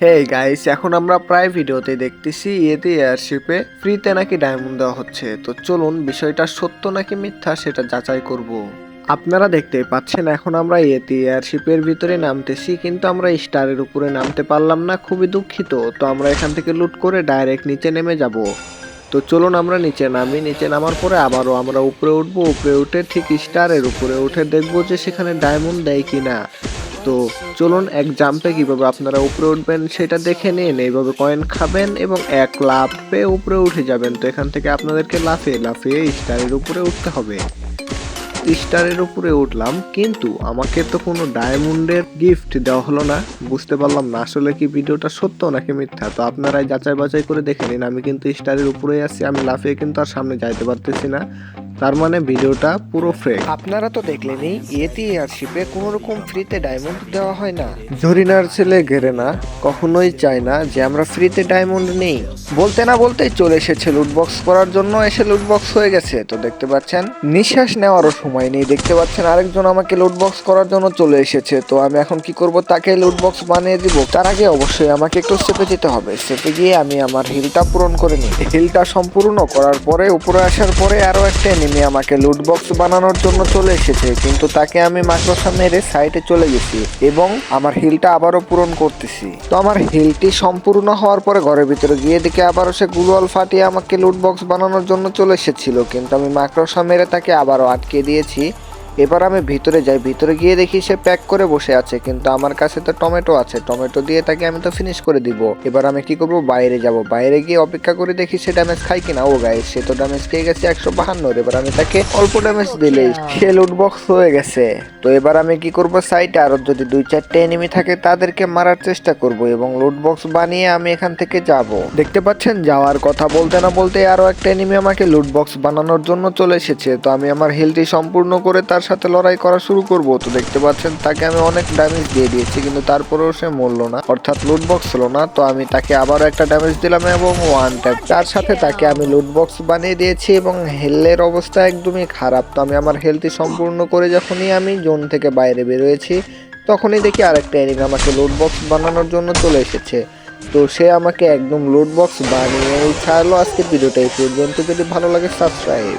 Hey guys এখন আমরা প্রায় ভিডিওতে দেখতেছি এতে এয়ারশিপে ফ্রিতে নাকি ডায়মন্ড দেওয়া হচ্ছে। তো চলুন, বিষয়টা সত্য নাকি মিথ্যা সেটা যাচাই করব। আপনারা দেখতে পাচ্ছেন, এখন আমরা এতে এয়ারশিপের ভিতরে নামতেছি, কিন্তু আমরা স্টারের উপরে নামতে পারলাম না, খুবই দুঃখিত। তো আমরা এখান থেকে লুট করে ডাইরেক্ট নিচে নেমে যাব। তো চলুন, আমরা নিচে নামি। নিচে নামার পরে আবারও আমরা উপরে উঠবো। উপরে উঠে ঠিক স্টারের উপরে উঠে দেখব যে সেখানে ডায়মন্ড দেয় কিনা। তো চলুন এক জাম্পে কীভাবে আপনারা উপরে উঠবেন সেটা দেখে নিন। এইভাবে কয়েন খাবেন এবং এক লাফে উপরে উঠে যাবেন। তো এখান থেকে আপনাদেরকে লাফিয়ে লাফিয়ে স্টারের উপরে উঠতে হবে। স্টারের উপরে উঠলাম, কিন্তু আমাকে তো কোনো ডায়মন্ডের গিফট দেওয়া হলো না। বুঝতে পারলাম না আসলে কি ভিডিওটা সত্য নাকি মিথ্যা। তো আপনারাই যাচাই বাছাই করে দেখে নিন, আমি কিন্তু স্টারের উপরেই আছি, আমি লাফিয়ে কিন্তু আর সামনে যাইতে পারতেছি না। তার মানে ভিডিওটা পুরো ফ্রেক আপনারা তো দেখলেনই এতে এয়ারশিপে কোনো রকম ফ্রিতে ডায়মন্ড দেওয়া হয় না। জরিনার ছেলে ঘেরে না কখনোই চায় না যে আমরা ফ্রিতে ডায়মন্ড নেই। বলতে না বলতেই চলে এসেছে লুটবক্স করার জন্য এসে লুটবক্স হয়ে গেছে। তো দেখতে পাচ্ছেন নিঃশ্বাস নেওয়ারও সময় নেই। দেখতে পাচ্ছেন আরেকজন আমাকে লুটবক্স করার জন্য চলে এসেছে। তো আমি এখন কি করব? তাকে লুটবক্স বানিয়ে দিব। তার আগে অবশ্যই আমাকে একটু স্টেপে যেতে হবে। স্টেপে গিয়ে আমি আমার হিলটা পূরণ করে নিই। হিলটা সম্পূর্ণ করার পরে উপরে আসার পরে আরও একটা এনিমি আমাকে লুটবক্স বানানোর জন্য চলে এসেছে, কিন্তু তাকে আমি মাকড়সা মেরে সাইডে চলে গেছি এবং আমার হিলটা আবারও পূরণ করতেছি। তো আমার হিলটি সম্পূর্ণ হওয়ার পরে ঘরের ভিতরে গিয়ে দেখে আবারও সে গুলওয়াল ফাটিয়ে আমাকে লুটবক্স বানানোর জন্য চলে এসেছিল, কিন্তু আমি মাকড়সা মেরে তাকে আবারও আটকে দিয়েছি এবার আমি ভিতরে যাই। ভিতরে গিয়ে দেখি সে প্যাক করে বসে আছে কিন্তু আমার কাছে তো টমেটো আছে। টমেটো দিয়ে তাকে আমি তো ফিনিশ করে দিব। এবার আমি কি করব? বাইরে যাব। বাইরে গিয়ে অপেক্ষা করে দেখি সে ড্যামেজ খায় কিনা। ও গায়ে সে তো ড্যামেজ খেয়ে গেছে একশো বাহান্নর এবার আমি তাকে অল্প ড্যামেজ দিলেই। সে লুটবক্স হয়ে গেছে। তো এবার আমি কি করব? সাইটে আরও যদি দুই চারটে এনিমি থাকে তাদেরকে মারার চেষ্টা করব এবং লুটবক্স বানিয়ে আমি এখান থেকে যাব। দেখতে পাচ্ছেন? যাওয়ার কথা বলতে না বলতে আরও একটা এনিমি আমাকে লুটবক্স বানানোর জন্য চলে এসেছে। তো আমি আমার হেলথি সম্পূর্ণ করে তার সাথে লড়াই করা শুরু করব। তো দেখতে পাচ্ছেন, তাকে আমি অনেক ড্যামেজ দিয়ে দিয়েছি, কিন্তু তারপরেও সে মরল না। অর্থাৎ লুটবক্স হলো না, তো আমি তাকে আবারও একটা ড্যামেজ দিলাম এবং ওয়ান ট্যাপ তার সাথে তাকে আমি লুটবক্স বানিয়ে দিয়েছি এবং হেলের অবস্থা একদমই খারাপ। তো আমি আমার হেলথি সম্পূর্ণ করে যখনই আমি জোন থেকে বাইরে বেরোয়েছি, তখনই দেখি আরেকটা এনিমি আমাকে লুটবক্স বানানোর জন্য চলে এসেছে। তো সে আমাকে একদম লুটবক্স বানিয়ে ছাড়লো। আজকের ভিডিওটা এই পর্যন্ত। যদি ভালো লাগে সাবস্ক্রাইব